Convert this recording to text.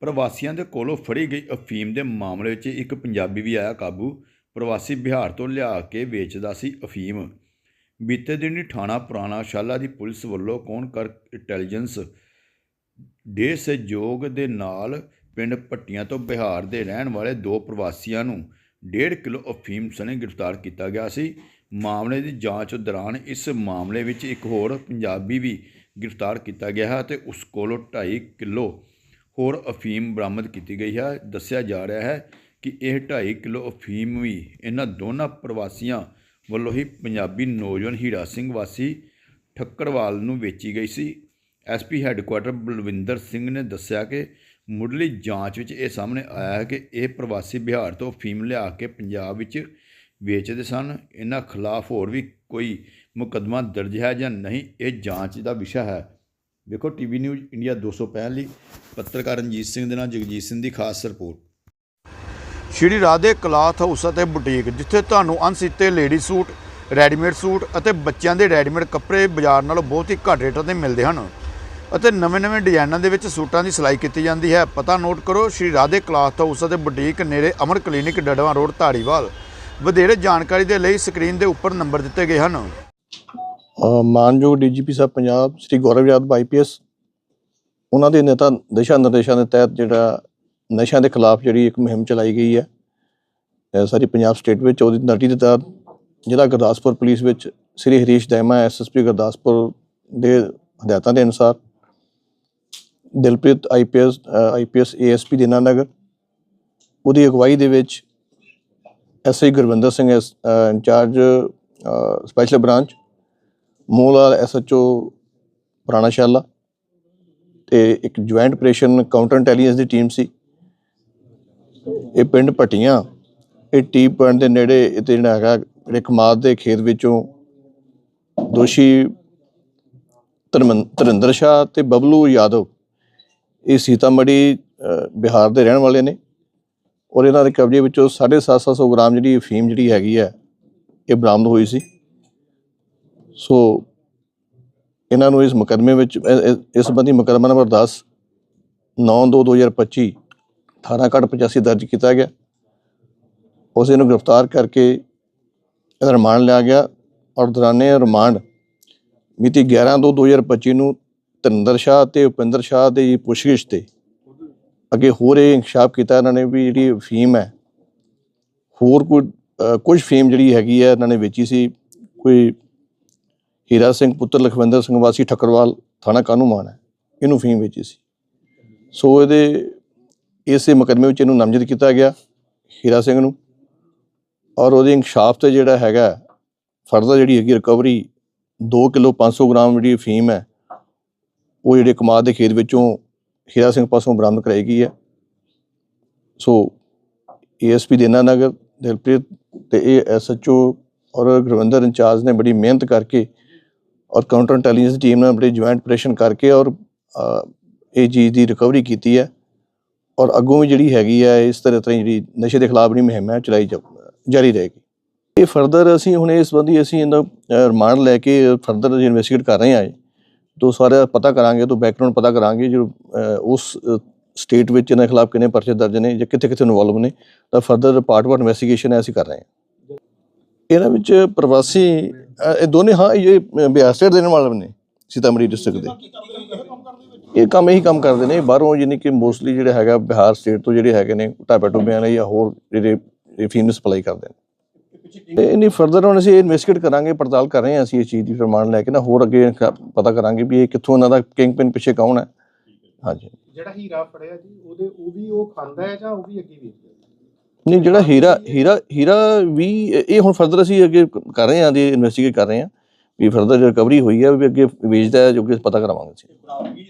ਪ੍ਰਵਾਸੀਆਂ ਦੇ ਕੋਲੋਂ ਫੜੀ ਗਈ ਅਫੀਮ ਦੇ ਮਾਮਲੇ ਵਿੱਚ ਇੱਕ ਪੰਜਾਬੀ ਵੀ ਆਇਆ ਕਾਬੂ। ਪ੍ਰਵਾਸੀ ਬਿਹਾਰ ਤੋਂ ਲਿਆ ਕੇ ਵੇਚਦਾ ਸੀ ਅਫੀਮ। ਬੀਤੇ ਦਿਨੀ ਥਾਣਾ ਪੁਰਾਣਾ ਸ਼ਾਲਾ ਦੀ ਪੁਲਿਸ ਵੱਲੋਂ ਕੌਣ ਕਰ ਇੰਟੈਲੀਜੈਂਸ ਦੇ ਸਹਿਯੋਗ ਦੇ ਨਾਲ ਪਿੰਡ ਭੱਟੀਆਂ ਤੋਂ ਬਿਹਾਰ ਦੇ ਰਹਿਣ ਵਾਲੇ ਦੋ ਪ੍ਰਵਾਸੀਆਂ ਨੂੰ 1.5 ਕਿਲੋ ਅਫੀਮ ਸਣੇ ਗ੍ਰਿਫਤਾਰ ਕੀਤਾ ਗਿਆ ਸੀ। ਮਾਮਲੇ ਦੀ ਜਾਂਚ ਦੌਰਾਨ ਇਸ ਮਾਮਲੇ ਵਿੱਚ ਇੱਕ ਹੋਰ ਪੰਜਾਬੀ ਵੀ ਗ੍ਰਿਫਤਾਰ ਕੀਤਾ ਗਿਆ ਹੈ ਤੇ ਉਸ ਕੋਲੋਂ 2.5 ਕਿਲੋ ਹੋਰ ਅਫੀਮ ਬਰਾਮਦ ਕੀਤੀ ਗਈ ਹੈ। ਦੱਸਿਆ ਜਾ ਰਿਹਾ ਹੈ ਕਿ ਇਹ 2.5 ਕਿਲੋ ਅਫੀਮ ਵੀ ਇਹਨਾਂ ਦੋਨਾਂ ਪ੍ਰਵਾਸੀਆਂ ਵੱਲੋਂ ਹੀ ਪੰਜਾਬੀ ਨੌਜਵਾਨ ਹੀਰਾ ਸਿੰਘ ਵਾਸੀ ਠੱਕਰਵਾਲ ਨੂੰ ਵੇਚੀ ਗਈ ਸੀ। ਐਸਪੀ ਹੈੱਡਕੁਆਟਰ ਬਲਵਿੰਦਰ ਸਿੰਘ ਨੇ ਦੱਸਿਆ ਕਿ ਮੁੱਢਲੀ ਜਾਂਚ ਵਿੱਚ ਇਹ ਸਾਹਮਣੇ ਆਇਆ ਹੈ ਕਿ ਇਹ ਪ੍ਰਵਾਸੀ ਬਿਹਾਰ ਤੋਂ ਅਫੀਮ ਲਿਆ ਕੇ ਪੰਜਾਬ ਵਿੱਚ ਵੇਚਦੇ ਸਨ। ਇਹਨਾਂ ਖਿਲਾਫ ਹੋਰ ਵੀ ਕੋਈ ਮੁਕੱਦਮਾ ਦਰਜ ਹੈ ਜਾਂ ਨਹੀਂ, ਇਹ ਜਾਂਚ ਦਾ ਵਿਸ਼ਾ ਹੈ। ਵੇਖੋ ਟੀਵੀ ਨਿਊਜ਼ ਇੰਡੀਆ 265 ਲਈ ਪੱਤਰਕਾਰ ਰਣਜੀਤ ਸਿੰਘ ਦੇ ਨਾਲ ਜਗਜੀਤ ਸਿੰਘ ਦੀ ਖਾਸ report. Shri Radhe cloth house ਅਤੇ ਬੁਟੀਕ, ਜਿੱਥੇ ਤੁਹਾਨੂੰ ਅਣਸੀਤੇ ਲੇਡੀ ਸੂਟ, ਰੈਡੀਮੇਡ ਸੂਟ ਅਤੇ ਬੱਚਿਆਂ ਦੇ ਰੈਡੀਮੇਡ ਕੱਪੜੇ ਬਾਜ਼ਾਰ ਨਾਲੋਂ ਬਹੁਤ ਹੀ ਘੱਟ ਰੇਟਾਂ ਤੇ ਮਿਲਦੇ ਹਨ ਅਤੇ ਨਵੇਂ-ਨਵੇਂ ਡਿਜ਼ਾਈਨਾਂ ਦੇ ਵਿੱਚ ਸੂਟਾਂ ਦੀ ਸਿਲਾਈ ਕੀਤੀ ਜਾਂਦੀ ਹੈ। ਪਤਾ ਨੋਟ ਕਰੋ, ਸ਼੍ਰੀ ਰਾਧੇ ਕਲਾਥ ਹਾਊਸ ਅਤੇ ਬੁਟੀਕ ਨੇੜੇ ਅਮਰ ਕਲੀਨਿਕ ਡੜਵਾ ਰੋਡ ਧਾਰੀਵਾਲ। ਵਧੇਰੇ ਜਾਣਕਾਰੀ ਦੇ ਲਈ ਸਕਰੀਨ ਦੇ ਉੱਪਰ ਨੰਬਰ ਦਿੱਤੇ ਗਏ ਹਨ। ਮਾਨਯੋਗ ਡੀਜੀਪੀ ਸਾਹਿਬ ਪੰਜਾਬ, ਸ੍ਰੀ ਗੌਰਵ ਯਾਦਵ ਆਈਪੀਐਸ ਉਹਨਾਂ ਦੇ ਨੇਤਾ ਦਿਸ਼ਾ ਨਿਰਦੇਸ਼ਾਂ ਦੇ ਤਹਿਤ ਜਿਹੜਾ ਨਸ਼ਿਆਂ ਦੇ ਖਿਲਾਫ ਜਿਹੜੀ ਇੱਕ ਮੁਹਿੰਮ ਚਲਾਈ ਗਈ ਹੈ ਸਾਰੀ ਪੰਜਾਬ ਸਟੇਟ ਵਿੱਚ ਉਹਦੀ ਨਟੀ ਦੇ ਤਹਿਤ ਜ਼ਿਲ੍ਹਾ ਗੁਰਦਾਸਪੁਰ ਪੁਲਿਸ ਵਿੱਚ ਸ੍ਰੀ ਹਰੀਸ਼ ਦੈਮਾ ਐਸਐਸਪੀ ਗੁਰਦਾਸਪੁਰ ਦੇ ਹਦਾਇਤਾਂ ਦੇ ਅਨੁਸਾਰ Dilpreet IPS IPS ASP Dinanagar, ਉਹਦੀ ਅਗਵਾਈ ਦੇ ਵਿੱਚ SI Gurvinder Singh S incharge special branch ਮੂਲਾ SHO Purana Shala ਤੇ ਇੱਕ ਜੁਆਇੰਟ ਆਪਰੇਸ਼ਨ ਕਾਊਂਟਰ ਇੰਟੈਲੀਜੈਂਸ ਦੀ ਟੀਮ ਸੀ। ਇਹ ਪਿੰਡ ਭਟੀਆਂ, ਇਹ ਟੀ ਪੁਆਇੰਟ ਦੇ ਨੇੜੇ ਇਹ ਜਿਹੜਾ ਹੈਗਾ, ਜਿਹੜੇ ਕਮਾਦ ਦੇ ਖੇਤ ਵਿੱਚੋਂ ਦੋਸ਼ੀ ਧਰਮਨ- ਧਰਿੰਦਰ ਸ਼ਾਹ ਤੇ ਬਬਲੂ ਯਾਦਵ, ਇਹ ਸੀਤਾਮੜੀ ਬਿਹਾਰ ਦੇ ਰਹਿਣ ਵਾਲੇ ਨੇ ਔਰ ਇਹਨਾਂ ਦੇ ਕਬਜ਼ੇ ਵਿੱਚੋਂ 750 ਗ੍ਰਾਮ ਜਿਹੜੀ ਅਫੀਮ ਜਿਹੜੀ ਹੈਗੀ ਹੈ, ਇਹ ਬਰਾਮਦ ਹੋਈ ਸੀ। ਸੋ ਇਹਨਾਂ ਨੂੰ ਇਸ ਮੁਕੱਦਮੇ ਵਿੱਚ ਇਸ ਸੰਬੰਧੀ ਮੁਕੱਦਮਾ ਨੰਬਰ 10 9/2/2025 18 ਕੱਟ 85 ਦਰਜ ਕੀਤਾ ਗਿਆ। ਉਸ ਨੂੰ ਗ੍ਰਿਫਤਾਰ ਕਰਕੇ ਇਹਦਾ ਰਿਮਾਂਡ ਲਿਆ ਗਿਆ ਔਰ ਦੌਰਾਨੇ ਰਿਮਾਂਡ ਮਿਤੀ 11/2/2025 ਨੂੰ ਤਰਿੰਦਰ ਸ਼ਾਹ ਤੇ ਉਪਿੰਦਰ ਸ਼ਾਹ ਦੇ ਪੁੱਛਗਿੱਛ ਤੇ ਅੱਗੇ ਹੋਰ ਇਹ ਇਨਕਸ਼ਾਫ ਕੀਤਾ। ਇਹਨਾਂ ਨੇ ਵੀ ਜਿਹੜੀ ਫੀਮ ਹੈ, ਹੋਰ ਕੋਈ ਕੁਝ ਫੀਮ ਜਿਹੜੀ ਹੈਗੀ ਹੈ ਇਹਨਾਂ ਨੇ ਵੇਚੀ ਸੀ। ਕੋਈ ਹੀਰਾ ਸਿੰਘ, ਪੁੱਤਰ ਲਖਵਿੰਦਰ ਸਿੰਘ ਵਾਸੀ ਠੱਕਰਵਾਲ ਥਾਣਾ ਕਾਨੂੰਮਾਨ ਹੈ। ਇਹਨੂੰ ਫੀਮ ਵੇਚੀ ਸੀ। ਸੋ ਇਹਦੇ ਇਸੇ ਮੁਕੱਦਮੇ ਵਿੱਚ ਇਹਨੂੰ ਨਾਮਜ਼ਦ ਕੀਤਾ ਗਿਆ ਹੀਰਾ ਸਿੰਘ ਨੂੰ। ਔਰ ਉਹਦੇ ਇਨਕਸ਼ਾਫ ਤੇ ਜਿਹੜਾ ਹੈਗਾ ਫਰਦਰ ਜਿਹੜੀ ਹੈਗੀ ਰਿਕਵਰੀ 2 ਕਿਲੋ 500 ਗ੍ਰਾਮ ਜਿਹੜੀ ਫੀਮ ਹੈ, ਉਹ ਜਿਹੜੇ ਕਮਾਦ ਦੇ ਖੇਤ ਵਿੱਚੋਂ ਹੀਰਾ ਸਿੰਘ ਪਾਸੋਂ ਬਰਾਮਦ ਕਰਾਈ ਗਈ ਹੈ। ਸੋ ਏਐਸਪੀ ਦੇਨਾ ਨਗਰ ਦਿਲਪ੍ਰੀਤ ਤੇ ਇਹ ਐਸਐਚਓ ਔਰ ਗੁਰਵਿੰਦਰ ਇੰਚਾਰਜ ਨੇ ਬੜੀ ਮਿਹਨਤ ਕਰਕੇ ਔਰ ਕਾਊਂਟਰ ਇੰਟੈਲੀਜੈਂਸ ਟੀਮ ਨੇ ਬੜੀ ਜੁਆਇੰਟ ਆਪਰੇਸ਼ਨ ਕਰਕੇ ਔਰ ਇਹ ਚੀਜ਼ ਦੀ ਰਿਕਵਰੀ ਕੀਤੀ ਹੈ। ਔਰ ਅੱਗੋਂ ਵੀ ਜਿਹੜੀ ਹੈਗੀ ਹੈ, ਇਸ ਤਰ੍ਹਾਂ ਤਰ੍ਹਾਂ ਜਿਹੜੀ ਨਸ਼ੇ ਦੇ ਖਿਲਾਫ ਜਿਹੜੀ ਮੁਹਿੰਮ ਹੈ ਚਲਾਈ ਜਾ- ਜਾਰੀ ਰਹੇਗੀ। ਇਹ ਫਰਦਰ ਅਸੀਂ ਹੁਣ ਇਸ ਸੰਬੰਧੀ ਅਸੀਂ ਇਹਦਾ ਰਿਮਾਂਡ ਲੈ ਕੇ ਫਰਦਰ ਇਨਵੈਸਟੀਗੇਟ ਕਰ ਰਹੇ ਹਾਂ ਜੀ। ਤੋਂ ਸਾਰਾ ਪਤਾ ਕਰਾਂਗੇ, ਤੋਂ ਬੈਕਗ੍ਰਾਉਂਡ ਪਤਾ ਕਰਾਂਗੇ, ਜੋ ਉਸ ਸਟੇਟ ਵਿੱਚ ਇਹਨਾਂ ਖਿਲਾਫ ਕਿੰਨੇ ਪਰਚੇ ਦਰਜ ਨੇ ਜਾਂ ਕਿੱਥੇ ਕਿੱਥੇ ਇਨਵੋਲਵ ਨੇ। ਤਾਂ ਫਰਦਰ ਪਾਰਟ ਵਾਰ ਇਨਵੈਸਟੀਗੇਸ਼ਨ ਹੈ, ਅਸੀਂ ਕਰ ਰਹੇ ਹਾਂ। ਇਹਨਾਂ ਵਿੱਚ ਪ੍ਰਵਾਸੀ ਇਹ ਦੋਨੇ ਹਾਂ, ਇਹ ਬਿਹਾਰ ਸਟੇਟ ਦੇ ਰਹਿਣ ਵਾਲੇ ਨੇ, ਸੀਤਾਮੜੀ ਡਿਸਟ੍ਰਿਕਟ ਦੇ। ਇਹ ਕੰਮ ਇਹੀ ਕੰਮ ਕਰਦੇ ਨੇ, ਬਾਹਰੋਂ ਯਾਨੀ ਕਿ ਮੋਸਟਲੀ ਜਿਹੜਾ ਹੈਗਾ ਬਿਹਾਰ ਸਟੇਟ ਤੋਂ ਜਿਹੜੇ ਹੈਗੇ ਨੇ, ਢਾਬੇ ਟੁੱਬਿਆਂ ਨੇ ਜਾਂ ਹੋਰ ਜਿਹੜੇ ਫੀਮ ਸਪਲਾਈ ਕਰਦੇ ਨੇ। ਤੇ ਇਹਨੀ ਫਰਦਰ ਹੁਣ ਅਸੀਂ ਇਨਵੈਸਟੀਗੇਟ ਕਰਾਂਗੇ, ਪੜਤਾਲ ਕਰ ਰਹੇ ਹਾਂ ਅਸੀਂ ਇਸ ਚੀਜ਼ ਦੀ ਪ੍ਰਮਾਣ ਲੈ ਕੇ ਨਾ, ਹੋਰ ਅੱਗੇ ਪਤਾ ਕਰਾਂਗੇ ਵੀ ਇਹ ਕਿੱਥੋਂ ਇਹਨਾਂ ਦਾ ਕਿੰਗ ਪਿਨ ਪਿੱਛੇ ਕੌਣ ਹੈ। ਹਾਂਜੀ। ਜਿਹੜਾ ਹੀਰਾ ਫੜਿਆ ਜੀ, ਉਹਦੇ, ਉਹ ਵੀ ਉਹ ਖਾਂਦਾ ਹੈ ਜਾਂ ਉਹ ਵੀ ਅੱਗੇ ਵੇਚਦਾ ਹੈ? ਨਹੀਂ ਜਿਹੜਾ ਹੀਰਾ ਹੀਰਾ ਹੀਰਾ ਵੀ ਇਹ ਹੁਣ ਫਰਦਰ ਅਸੀਂ ਅੱਗੇ ਕਰ ਰਹੇ ਹਾਂ ਦੀ ਇਨਵੈਸਟੀਗੇਟ ਕਰ ਰਹੇ ਹਾਂ ਵੀ ਫਰਦਰ ਰਿਕਵਰੀ ਹੋਈ ਹੈ ਵੀ ਅੱਗੇ ਵੇਚਦਾ ਹੈ ਜੋ ਕਿ ਪਤਾ ਕਰਾਵਾਂਗੇ ਅਸੀਂ।